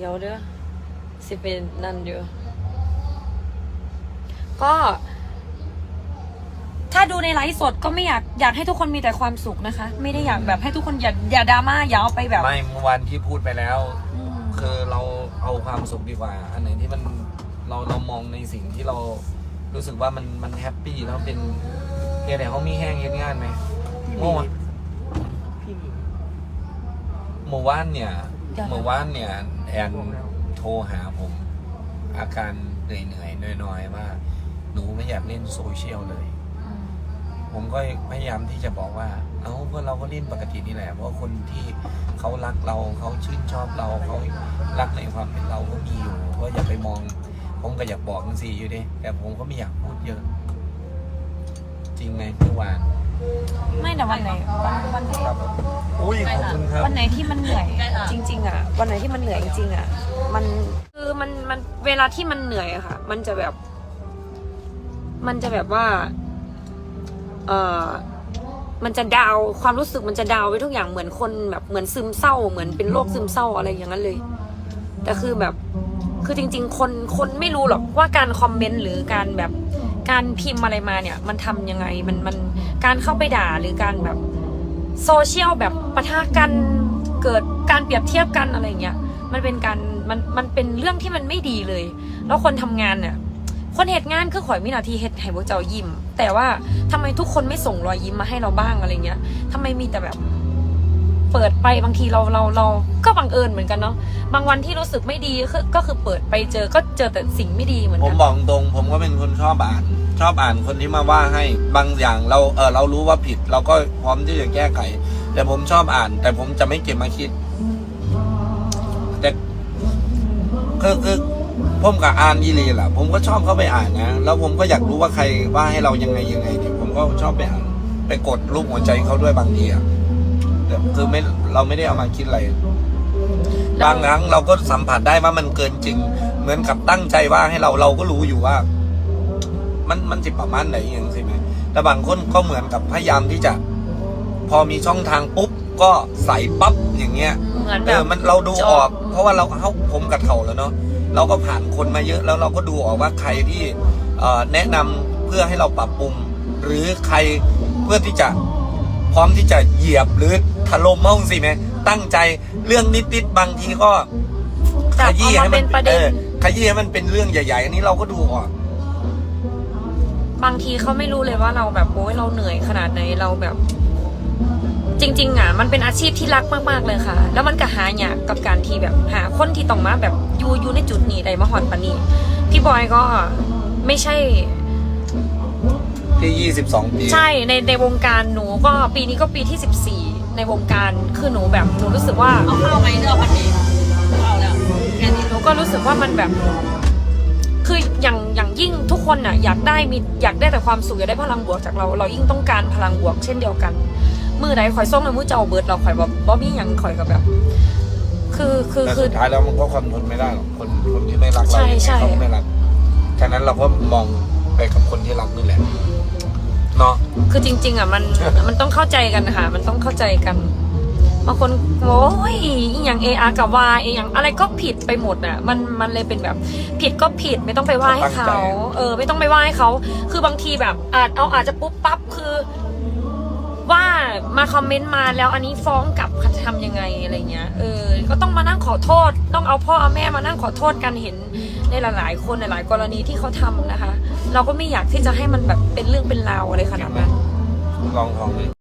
เดี๋ยวเด้อสิเป็นนั่นเดียวก็ ถ้าดูในไลฟ์สดก็ไม่อยากอยากให้ทุกคนมีแต่ความสุขนะคะ ไม่ได้อยากแบบให้ทุกคนอย่าอย่าดราม่าอย่าเอาไปแบบ ไม่เมื่อวานที่พูดไปแล้ว อืมคือเราเอาความสุขดีกว่า อันไหนที่มันเราเรามองในสิ่งที่เรารู้สึกว่ามันมันแฮปปี้แล้วเป็นเฮียแต่เขามีแห้งเย็นงานไหมเมื่อวานพี่มี เมื่อวานเนี่ย เมื่อวานเนี่ยแอนโทรหาผม อาการเหนื่อยๆน้อยๆว่า หนูไม่อยากเล่นโซเชียลเลยอืมผมก็พยายามที่จะบอกว่า เอ้าก็เราก็เล่นปกตินี่แหละ เพราะว่าคนที่เขารักเราเขาชื่นชอบเราเขารักในความเป็นเราก็มีอยู่ก็อย่าไปมอง ผมก็อยากบอกสิอยู่ดิแต่ผมก็ไม่อยากพูดเยอะ จริงไหมเมื่อวาน ไม่แต่วันไหนวันวันไหนครับอุ้ยขอบคุณครับวันไหนที่มันเหนื่อยจริง ๆ อะ วันไหนที่มันเหนื่อยจริงๆอะ มันคือมันมันเวลาที่มันเหนื่อยอะค่ะ มันจะแบบ มันจะแบบว่า เออมันจะดาวน์ความรู้สึกมันจะดาวน์ไปทุกอย่างเหมือนคนแบบเหมือนซึมเศร้าเหมือนเป็นโรคซึมเศร้าอะไรอย่างนั้นเลย แต่คือแบบคือจริง ๆ คนคนไม่รู้หรอกว่าการคอมเมนต์หรือการแบบ การพิมพ์อะไรมาเนี่ย มันทำยังไงมันมันการเข้าไปด่าหรือการแบบโซเชียลแบบปะทะกันเกิดการเปรียบเทียบกันอะไรเงี้ยมันเป็นการมันมันเป็นเรื่องที่มันไม่ดีเลย แล้วคนทำงานเนี่ยคนเหตุงานคือข่อยมีนาทีเฮ็ดให้พวกเจ้ายิ้ม แต่ว่าทำไมทุกคนไม่ส่งรอยยิ้มมาให้เราบ้างอะไรเงี้ยทำไมมีแต่แบบ เปิดไปบางทีเราเราเราก็บังเอิญเหมือนกันเนาะบางวันที่รู้สึกไม่ดีคือก็คือเปิดไปเจอก็เจอแต่สิ่งไม่ดีเหมือนผกัมนบอกตรงผมก็เป็นคนชอบอ่าน ชอบอ่านคนที่มาว่าให้บางอย่างเราเออเรารู้ว่าผิด เราก็พร้อมที่จะแก้ไข แต่ผมชอบอ่าน แต่ผมจะไม่เก็บมาคิด แต่คือคือผมกับอ่านยีรีแหละผมก็ชอบเข้าไปอ่านนะแล้วผมก็อยากรู้ว่าใครว่าให้เรายังไงยังไงเนี่ยผมก็ชอบไปอ่านไปกดรูปหัวใจเขาด้วยบางทีอะ แต่คือไม่เราไม่ได้เอามาคิดอะไร บางครั้งเราก็สัมผัสได้ว่ามันเกินจริง เหมือนกับตั้งใจว่าให้เราเราก็รู้อยู่ว่า มันมันจิประมาณไหนอย่างใช่ไหมแต่บางคนก็เหมือนกับพยายามที่จะ พอมีช่องทางปุ๊บก็ใส่ปั๊บอย่างเงี้ยเหมือนเอแบอบมันเราดูจอบอก เพราะว่าเราเขาผมกับเขาแล้วเนาะเราก็ผ่านคนมาเยอะแล้วเราก็ดูออกว่าใครที่เอ่อแนะนำเพื่อให้เราปรับปรุง หรือใครเพื่อที่จะ พร้อมที่จะเหยียบหรือถล่มห้องสิไหมตั้งใจเรื่องนิดๆบางทีก็ขจับยี้เอาให้มามัเป็นนประเอเด็นอขยี้ให้มันเป็นเรื่องใหญ่ ๆ อันนี้เราก็ดูออกบางทีเขาไม่รู้เลยว่าเราแบบโอ้ยเราเหนื่อยขนาดไหนเราแบบ จริง ๆ อะ มันเป็นอาชีพที่รักมากๆเลยค่ะ แล้วมันก็หายากกับการที่แบบหาคนที่ต้องมาแบบอยู่อยู่ในจุดนี้ได้มาหอนปานนี้พี่บอยก็ไม่ใช่ ที่ 22 ปี ใช่ในในวงการหนูก็ปีนี้ก็ปีที่ 14 ในวงการคือหนูแบบหนูรู้สึกว่าเอาข้าวไหมเลือกพันนี้เอาแล้วแค่นี้หนูก็รู้สึกว่ามันแบบคืออย่างอย่างยิ่งทุกคนน่ะอยากได้มีอยากได้แต่ความสุขอยากได้พลังบวกจากเรา เรายิ่งต้องการพลังบวกเช่นเดียวกัน มือใดข่อยส่งในมือเจ้าเบิร์ดเราข่อยแบบบ่มีอย่างข่อยกับแบบ คือคือแต่คือ สุดท้ายแล้วมันก็คอนโทรลไม่ได้หรอกคนคนที่ไม่รักเราใช่ยังไงใช่ เขาก็ไม่รักฉะนั้นเราก็มองไปกับคนที่รักนี่แหละ เนาะ คือจริง ๆ อะมันมันต้องเข้าใจกันค่ะ มันต้องเข้าใจกันบางคนโอ้ยอหย่างเออากับวาเออย่างอะไรก็ผิดไปหมดอะมันมันเลยเป็นแบบผิดก็ผิดไม่ต้องไปว่าให้เขาเออ ไม่ต้องไปว่าให้เขาคือบางทีแบบอาจเอาอาจจะปุ๊บปั๊บคือว่า มาคอมเมนต์มาแล้วอันนี้ฟ้องกลับทำยังไงอะไรเงี้ยเออ ก็ต้องมานั่งขอโทษ ต้องเอาพ่อเอาแม่มานั่งขอโทษกันเห็นในหลายๆ คนหลายๆกรณีที่เขาทำนะคะ เราก็ไม่อยากที่จะให้มันแบบเป็นเรื่องเป็นราวอะไรขนาดนั้นลองทองดิ